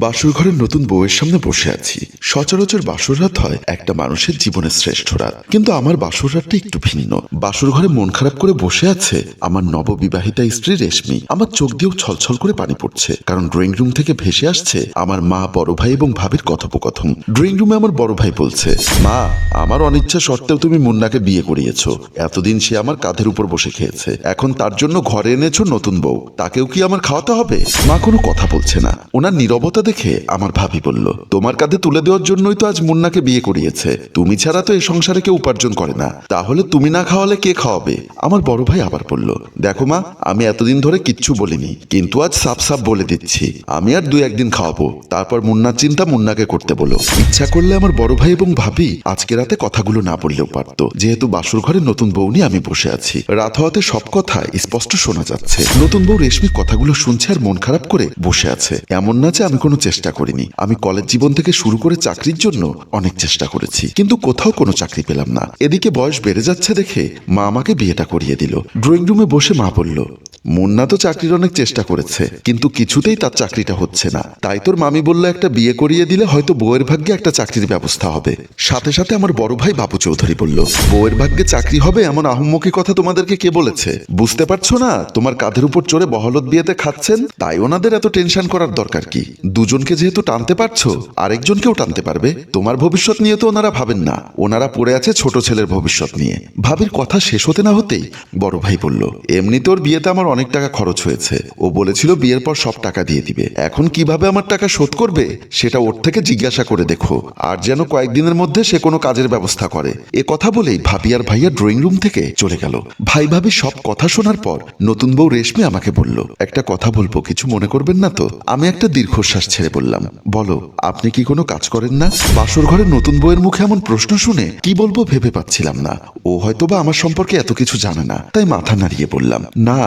বাসর ঘরের নতুন বউয়ের সামনে বসে আছি। সচরাচর বাসর রাত হয় একটা মানুষের জীবনের শ্রেষ্ঠ রাত। কিন্তু আমার বাসর রাতটা একটু ভিন্ন। বাসর ঘরে মন খারাপ করে বসে আছে আমার নববিবাহিতা স্ত্রী রেশমি। আমার চোখ দিয়েও ছলছল করে পানি পড়ছে। কারণ ড্রয়িং রুম থেকে ভেসে আসছে আমার মা, বড় ভাই এবং ভাবির কথোপকথন। ড্রয়িং রুমে আমার বড় ভাই বলছে, মা, আমার অনিচ্ছা সত্ত্বেও তুমি মুন্নাকে বিয়ে করিয়েছো। এতদিন সে আমার কাঁধের উপর বসে খেয়েছে। এখন তার জন্য ঘরে এনেছো নতুন বউ। তাকেও কি আমার খাওয়াতে হবে? মা কোনো কথা বলছে না। ওনার নীরবতা দেখে আমার ভাবি বলল, তোমার কাঁধে তুলে দেওয়ার জন্যই তো আজ মুন্নাকে বিয়ে করিয়েছে। তুমি ছাড়া তো এই সংসারে কেউ উপার্জন করে না। তাহলে তুমি না খাওয়ালে কে খাওয়াবে? আমার বড় ভাই আবার বলল, দেখো মা, আমি এতদিন ধরে কিচ্ছু বলিনি, কিন্তু আজ সাপ সাপ বলে দিচ্ছি। আমি আর দুই একদিন খাওয়াবো। তারপর মুন্নার চিন্তা মুন্নাকে করতে বলো। ইচ্ছা করলে আমার বড় ভাই এবং ভাবি আজকে রাতে কথাগুলো না বললেও পারতো। যেহেতু বাসুর ঘরে নতুন বউ নিয়ে আমি বসে আছি। রাত হওয়াতে সব কথা স্পষ্ট শোনা যাচ্ছে। নতুন বউ রেশমি কথাগুলো শুনছে আর মন খারাপ করে বসে আছে। এমন না যে আমি কোনো চেষ্টা করিনি। আমি কলেজ জীবন থেকে শুরু করে চাকরির জন্য অনেক চেষ্টা করেছি। কিন্তু কোথাও কোনো চাকরি পেলাম না। এদিকে বয়স বেড়ে যাচ্ছে দেখে মা আমাকে বিয়েটা করিয়ে দিল। ড্রয়িং রুমে বসে মা বলল, মুন্না তো চাকরির অনেক চেষ্টা করেছে, কিন্তু কিছুতেই তার চাকরিটা হচ্ছে না। তাই তোর মামি বলল, একটা বিয়ে করিয়ে দিলে হয়তো বউয়ের ভাগ্যে একটা চাকরির ব্যবস্থা হবে। সাথে সাথে আমার বড় ভাই বাবু চৌধুরী বলল, বউয়ের ভাগ্যে চাকরি হবে এমন আহম্মকি কথা তোমাদেরকে কে বলেছে? বুঝতে পারছ না? তোমার কাঁধের উপর চড়ে বহলত বিয়েতে খাচ্ছেন? তাই ওনাদের এত টেনশন করার দরকার কি? দুজনকে যেহেতু টানতে পারছ, আরেকজনকেও টানতে পারবে। তোমার ভবিষ্যৎ নিয়ে তো ওনারা ভাবেন না। ওনারা পড়ে আছে ছোট ছেলের ভবিষ্যৎ নিয়ে। ভাবির কথা শেষ হতে না হতেই বড় ভাই বলল, এমনি তোর বিয়েতে আমার অনেক টাকা খরচ হয়েছে। ও বলেছিল বিয়ের পর সব টাকা দিয়ে দিবে। এখন কীভাবে আমার টাকা শোধ করবে, সেটা ওর থেকে জিজ্ঞাসা করে দেখো। আর যেন কয়েকদিনের মধ্যে সে কোনো কাজের ব্যবস্থা করে। এ কথা বলেই ভাবি আর ভাইয়া ড্রয়িং রুম থেকে চলে গেল। ভাই ভাবি সব কথা শোনার পর নতুন বউ রেশমি আমাকে বলল, একটা কথা বলব, কিছু মনে করবেন না তো? আমি একটা দীর্ঘশ্বাস ছেড়ে বললাম বলো, আপনি কি কোনো কাজ করেন না? বাসর ঘরে নতুন বউয়ের মুখে এমন প্রশ্ন শুনে কি বলব ভেবে পাচ্ছিলাম না। ও হয়তো বা আমার সম্পর্কে এত কিছু জানে না, তাই মাথা নাড়িয়ে বললাম, না,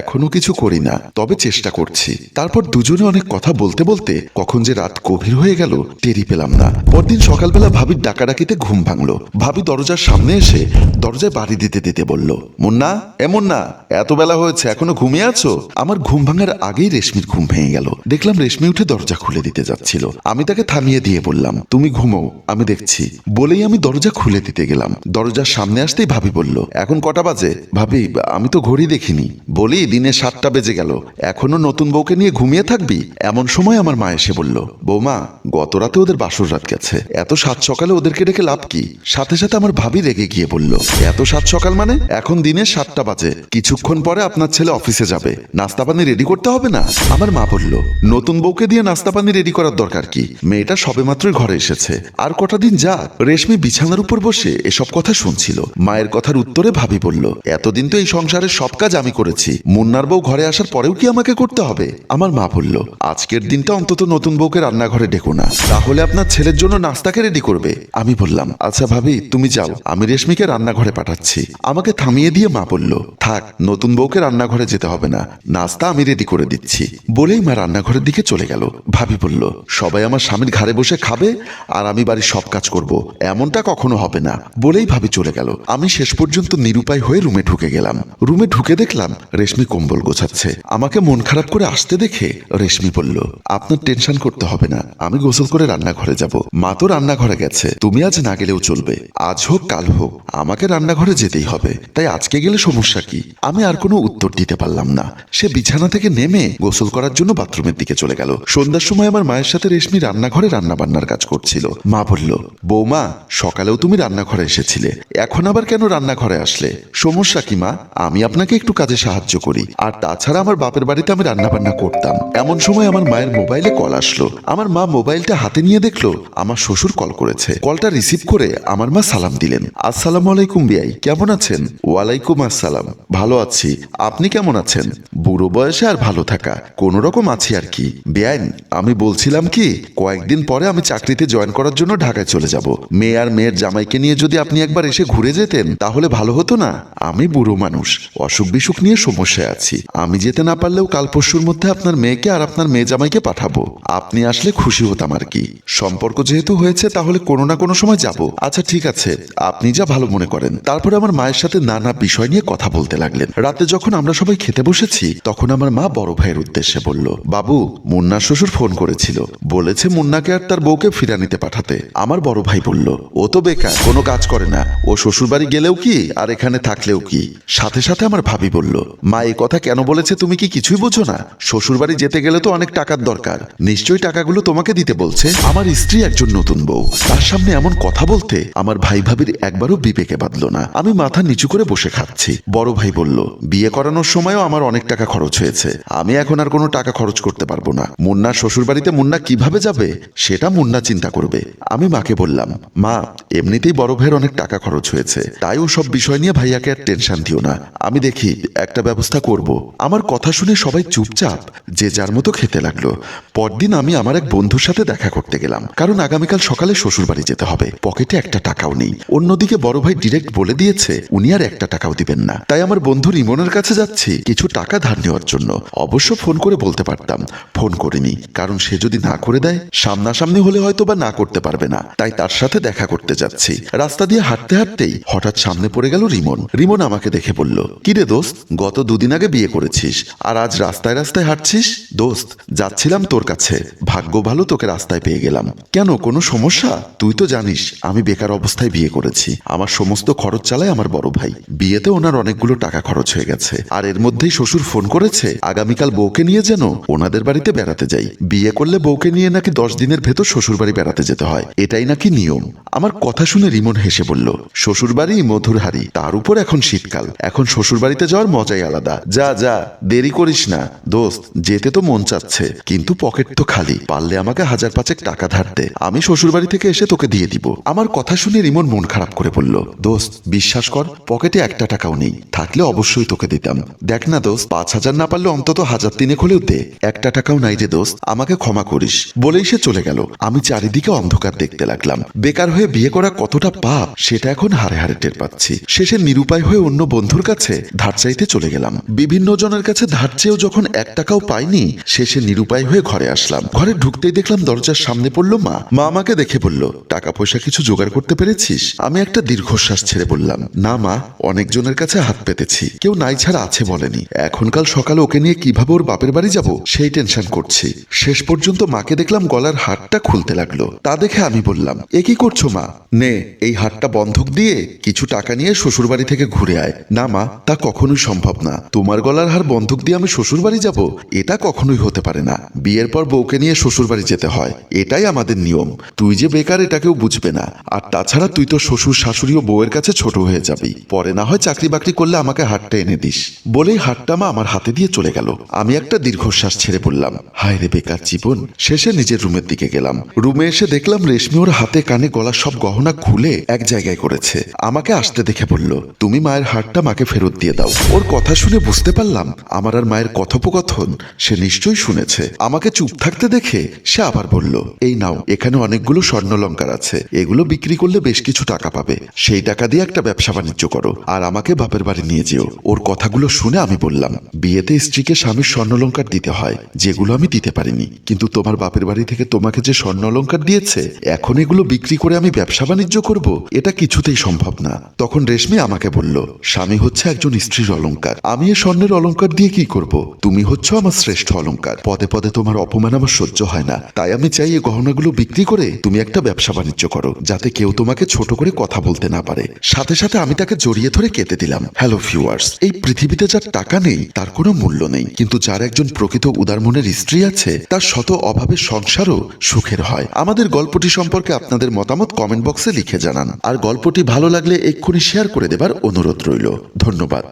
এখনও কিছু করি না, তবে চেষ্টা করছি। তারপর দুজনে অনেক কথা বলতে বলতে কখন যে রাত গভীর হয়ে গেল টেরি পেলাম না। পরদিন সকালবেলা ভাবির ডাকাডাকিতে ঘুম ভাঙলো। ভাবি দরজার সামনে এসে দরজায় বাড়ি দিতে দিতে বলল, মুন্না এমন না এত বেলা হয়েছে, এখনও ঘুমিয়ে আছো? আমার ঘুম ভাঙার আগেই রেশমির ঘুম ভেঙে গেল। দেখলাম রেশমি উঠে দরজা খুলে দিতে যাচ্ছিল। আমি তাকে থামিয়ে দিয়ে বললাম, তুমি ঘুমো আমি দেখছি। বলেই আমি দরজা খুলে দিতে গেলাম। দরজার সামনে আসতেই ভাবি বলল, এখন কটা বাজে? ভাবি, আমি তো ঘড়ি দেখিনি। বলি দিনে সাতটা বেজে গেল। এখনও নতুন বউকে নিয়ে ঘুমিয়ে থাকবি? এমন সময় আমার মা এসে বলল, বৌমা, গত রাতে ওদের বাসর রাত গেছে। এত সাত সকালে ওদেরকে ডেকে লাভ কি? সাথে সাথে আমার ভাবি রেগে গিয়ে বলল, এত সাত সকাল মানে? এখন দিনে সাতটা বাজে। কিছুক্ষণ পরে আপনার ছেলে অফিসে যাবে। নাস্তা পানি রেডি করতে হবে না? আমার মা বলল, নতুন বউকে দিয়ে নাস্তা পানি রেডি করার দরকার কি? মেয়েটা সবেমাত্রই ঘরে এসেছে। আর কটা দিন যাক, রেশমি বিছানার উপর বসে এসব কথা শুনছিল। মায়ের কথার উত্তরে ভাবি বলল, এতদিন তো এই সংসারের সব কাজ আমি করেছি। মুন্নার বউ ঘরে আসার পরেও কি আমাকে করতে হবে? আমার মা বলল, আজকের দিনটা অন্তত নতুন বউকে রান্নাঘরে ডেকো না। তাহলে আপনার ছেলের জন্য নাস্তাকে রেডি করবে। আমি বললাম আচ্ছা ভাবি, তুমি যাও। আমি রেশমিকে রান্নাঘরে পাঠাচ্ছি। আমাকে থামিয়ে দিয়ে মা বলল, থাক, নতুন বউকে রান্নাঘরে যেতে হবে না। নাস্তা আমি রেডি করে দিচ্ছি। বলেই মা রান্নাঘরের দিকে চলে গেল। ভাবি বলল, সবাই আমার স্বামীর ঘাড়ে বসে খাবে আর আমি বাড়ির সব কাজ করব। এমনটা কখনো হবে না। বলেই ভাবি চলে গেল। আমি শেষ পর্যন্ত নিরুপায় হয়ে রুমে ঢুকে গেলাম। রুমে ঢুকে দেখলাম রেশমি কম্বল গোছাচ্ছে। আমাকে মন খারাপ করে আসতে দেখে রেশমি বলল, আপনার টেনশন করতে হবে না, আমি গোসল করে রান্নাঘরে যাব। মা তো রান্নাঘরে গেছে, তুমি আজ না গেলেও চলবে। আজ হোক, কাল হোক, আমাকে রান্নাঘরে যেতেই হবে। তাই আজকে গেলে সমস্যা কি? আমি আর কোনো উত্তর দিতে পারলাম না। সে বিছানা থেকে নেমে গোসল করার জন্য বাথরুমের দিকে চলে গেল। সন্ধ্যার সময় আমার মায়ের সাথে রেশমি রান্নাঘরে রান্না বান্নার কাজ করছিল। মা বলল, বৌমা, সকালেও তুমি রান্নাঘরে এসেছিলে। এখন আবার কেন রান্নাঘরে আসলে? সমস্যা কি, মা? আমি আপনাকে একটু কাজে সাহায্য করি। আর তাছাড়া আমার বাপের বাড়িতে আমি রান্না বান্না করতাম। এমন সময় আমার মায়ের মোবাইলে কল আসলো। আমার মা মোবাইলটা হাতে নিয়ে দেখল, আমার শ্বশুর কল করেছে। কলটা রিসিভ করে আমার মা সালাম দিলেন। আসসালামু আলাইকুম বিয়াই কেমন আছেন? ওয়ালাইকুম আসসালাম। ভালো আছি। আপনি কেমন আছেন? বুড়ো বয়সে আর ভালো থাকা। কোনো রকম আছি আর কি। বেআইন আমি বলছিলাম কি, কয়েকদিন পরে আমি চাকরিতে জয়েন করার জন্য ঢাকায় চলে যাব। মেয়ে আর মেয়ের জামাইকে নিয়ে যদি আপনি একবার এসে ঘুরে যেতেন, তাহলে ভালো হতো না। আমি বুড়ো মানুষ, অসুখ বিসুখ নিয়ে সমস্যায় আছি। আমি যেতে না পারলেও কাল পরশুর মধ্যে আপনার মেয়েকে আর আপনার মেয়ে জামাইকে পাঠাবো। আপনি আসলে খুশি হতাম আর কি। সম্পর্ক যেহেতু হয়েছে, তাহলে কোনো না কোনো সময় যাব। আচ্ছা ঠিক আছে, আপনি যা ভালো মনে করেন। তারপরে আমার মায়ের সাথে নানা বিষয় নিয়ে কথা বলতে লাগলেন। রাতে যখন আমরা সবাই খেতে বসেছি, তখন আমার মা বড় ভাইয়ের উদ্দেশ্যে বলল, বাবু মুন্নার শ্বশুর ফোন করেছিল। বলেছে, মুন্নাকে আর তার বউকে ফিরানিতে পাঠাতে। আমার বড় ভাই বলল, ও তো বেকার, কোনো কাজ করে না। ও শ্বশুরবাড়ি গেলেও কি, আর এখানে থাকলেও কি? সাথে সাথে আমার ভাবি বলল, মা এই কথা কেন বলেছে তুমি কি কিছুই বোঝো না? শ্বশুরবাড়ি যেতে গেলে তো অনেক টাকার দরকার। নিশ্চয়ই টাকাগুলো তোমাকে দিতে বলছে। আমার স্ত্রী একজন নতুন বউ। তার সামনে এমন কথা বলতে আমার ভাই ভাবির একবারও বিবেকে বাঁধলো না। আমি মাথা নিচু করে বসে খাচ্ছি। বড় ভাই বলল, বিয়ে করানোর সময়ও আমার অনেক টাকা খরচ হয়েছে। আমি এখন আর কোনো টাকা খরচ করতে পারব না। মুন্না শ্বশুরবাড়িতে মুন্না কীভাবে যাবে, সেটা মুন্না চিন্তা করবে। আমি মাকে বললাম, মা, এমনিতেই বড় ভাইয়ের অনেক টাকা খরচ হয়েছে, তাই ও সব বিষয় নিয়ে ভাইয়াকে আর টেনশন দিও না। আমি দেখি, একটা ব্যবস্থা করব। আমার কথা শুনে সবাই চুপচাপ, যে যার মতো খেতে লাগল। পরদিন আমি আমার এক বন্ধুর সাথে দেখা করতে গেলাম। কারণ আগামীকাল সকালে শ্বশুর বাড়ি যেতে হবে। পকেটে একটা টাকাও নেই। অন্যদিকে বড় ভাই ডিরেক্ট বলে দিয়েছে, উনি আর একটা টাকাও দিবেন না। তাই আমার বন্ধু রিমনের কাছে যাচ্ছি, কিছু টাকা ধার নেওয়ার জন্য। অবশ্য ফোন করে বলতে পারতাম, ফোন করিনি। কারণ সে যদি না করে দেয়, সামনাসামনি হলে হয়তো বা না করতে পারবে না। তাই তার সাথে দেখা করতে যাচ্ছি। রাস্তা দিয়ে হাঁটতে হাঁটতেই হঠাৎ সামনে পড়ে গেল রিমন। রিমন আমাকে দেখে বলল কি রে দোস্ত, গত দুদিন আগে বিয়ে করেছিস। আর আজ রাস্তায় রাস্তায় হাঁটছিস? দোস্ত, যাচ্ছিলাম তোর কাছে। ভাগ্য ভালো, তোকে রাস্তায় পেয়ে গেলাম। কেন, কোনো সমস্যা? তুই তো জানিস, আমি বেকার অবস্থায় বিয়ে করেছি। আমার সমস্ত খরচ চালায় আমার বড় ভাই। বিয়েতে ওনার অনেকগুলো টাকা খরচ হয়ে গেছে। আর এর মধ্যেই শ্বশুর ফোন করেছে, আগামীকাল বউকে নিয়ে যেন ওনাদের বাড়িতে বেড়াতে যাই। বিয়ে করলে বউকে নিয়ে নাকি দশ দিনের ভেতর শ্বশুর বাড়ি বেড়াতে যেতে হয়। এটাই নাকি নিয়ম। আমার কথা শুনে রিমন হেসে বলল শ্বশুর বাড়ি মধুর হাড়ি তার উপর এখন শীতকাল। এখন শ্বশুর বাড়িতে যাওয়ার মজাই আলাদা। যা যা, দেরি করিস না। দোস্ত, যেতে তো মন চাচ্ছে, কিন্তু পকেট তো খালি। পারলে আমাকে হাজার পাঁচেক টাকা ধার দে। আমি শ্বশুর বাড়ি থেকে এসে তোকে দিয়ে দিব। আমার কথা শুনে রিমন মন খারাপ করে বলল, দোস্ত, বিশ্বাস কর, পকেটে একটা টাকাও নেই। থাকলে অবশ্যই তোকে দিতাম। দেখ না দোস্ত, পাঁচ হাজার না পারলে অন্তত হাজার তিনেক হলেও দে। একটা টাকাও নাই রে দোস্ত, আমাকে ক্ষমা করিস। বলেই সে চলে গেল। আমি চারিদিকে অন্ধকার দেখতে লাগলাম। বেকার হয়ে বিয়ে করা কতটা পাপ, সেটা এখন হারে হারে টের পাচ্ছি। শেষে নিরুপায় হয়ে অন্য বন্ধুর কাছে ধার চাইতে চলে গেলাম। বিভিন্ন জনের কাছে ধার চেয়েও যখন এক টাকাও পাইনি, শেষে নিরুপায় হয়ে ঘরে আসলাম। ঘরে ঢুকতেই দেখলাম দরজার সামনে পড়ল মা। মা আমাকে দেখে বলল টাকা পয়সা কিছু জোগাড় করতে পেরেছিস? আমি একটা দীর্ঘশ্বাস ছেড়ে বললাম, না মা, অনেকজনের কাছে হাত পেতেছি। কেউ নাই ছাড়া আছে বলেনি। এখনকাল সকালে ওকে নিয়ে কীভাবে ওর বাপের বাড়ি যাব, সেই টেনশন করছি। শেষ পর্যন্ত মাকে দেখলাম গলার হাটটা খুলতে লাগল। তা দেখে আমি বললাম, এ কি করছ মা? নে, এই হাটটা বন্ধক দিয়ে কিছু টাকা নিয়ে শ্বশুর বাড়ি থেকে ঘুরে আয়। না মা, তা কখনোই সম্ভব না। তোমার গলার হার বন্ধক দিয়ে আমি শ্বশুর বাড়ি যাব, এটা কখনোই হতে পারে না। বিয়ের পর বউকে নিয়ে শ্বশুর বাড়ি যেতে হয়। এটাই আমাদের নিয়ম। তুই যে বেকার এটা কেউ বুঝবে না। আর তাছাড়া তুই তো শ্বশুর শাশুড়ি ও বউয়ের কাছে ছোট হয়ে যাবি। পরে না হয় চাকরি বাকরি করলে আমাকে হাটটা এনে দিস। বলেই হাটটা মা আমার হাতে দিয়ে চলে গেল। আমি একটা দীর্ঘশ্বাস ছেড়ে বললাম, হায় রে বেকার জীবন, শেষে নিজের রুমের দিকে গেলাম। রুমে এসে দেখলাম রেশমি ওর হাতে, কানে গলার সব গহনা খুলে এক জায়গায় করেছে। আমাকে আসতে দেখে বলল, তুমি মায়ের হাটটা মাকে ফেরত দিয়ে দাও। ওর কথা শুনে বুঝতে পারলাম, আমার আর মায়ের কথোপকথন সে নিশ্চয়ই শুনেছে। আমাকে চুপ থাকতে দেখে সে আবার বলল, এই নাও, এখানে অনেকগুলো স্বর্ণলঙ্কার আছে। এগুলো বিক্রি করলে বেশ কিছু টাকা পাবে। সেই টাকা দিয়ে একটা ব্যবসা বাণিজ্য করো আর আমাকে বাপের বাড়ি নিয়ে যেও। ওর কথাগুলো শুনে আমি বললাম, বিয়েতে স্ত্রীকে স্বামীর স্বর্ণলঙ্কার দিতে হয়, যেগুলো আমি দিতে পারিনি। কিন্তু তোমার বাপের বাড়ি থেকে তোমাকে যে স্বর্ণ স্বর্ণলঙ্কার দিয়েছে, এখন এগুলো বিক্রি করে আমি ব্যবসা বাণিজ্য করব, এটা কিছুতেই সম্ভব না। তখন রেশমি আমাকে বলল, স্বামী হচ্ছে একজন স্ত্রীর অলঙ্কার। আমি এ স্বর্ণের অলঙ্কার দিয়ে কি করব? তুমি হচ্ছ আমার শ্রেষ্ঠ অলংকার পদে পদে তোমার অপমান আমার সহ্য হয় না। তাই আমি চাই এই গহনাগুলো বিক্রি করে তুমি একটা ব্যবসা বাণিজ্য করো, যাতে কেউ তোমাকে ছোট করে কথা বলতে না পারে। সাথে সাথে আমি তাকে জড়িয়ে ধরে কেটে দিলাম। হ্যালো ভিউয়ার্স এই পৃথিবীতে যার টাকা নেই, তার কোনো মূল্য নেই। কিন্তু যার একজন প্রকৃত উদার মনের স্ত্রী আছে, তার শত অভাবের সংসারও সুখের হয়। আমাদের গল্পটি সম্পর্কে আপনাদের মতামত কমেন্ট বক্সে লিখে জানান। আর গল্পটি ভালো লাগলে এক্ষুনি শেয়ার করে দেবার অনুরোধ রইল। ধন্যবাদ।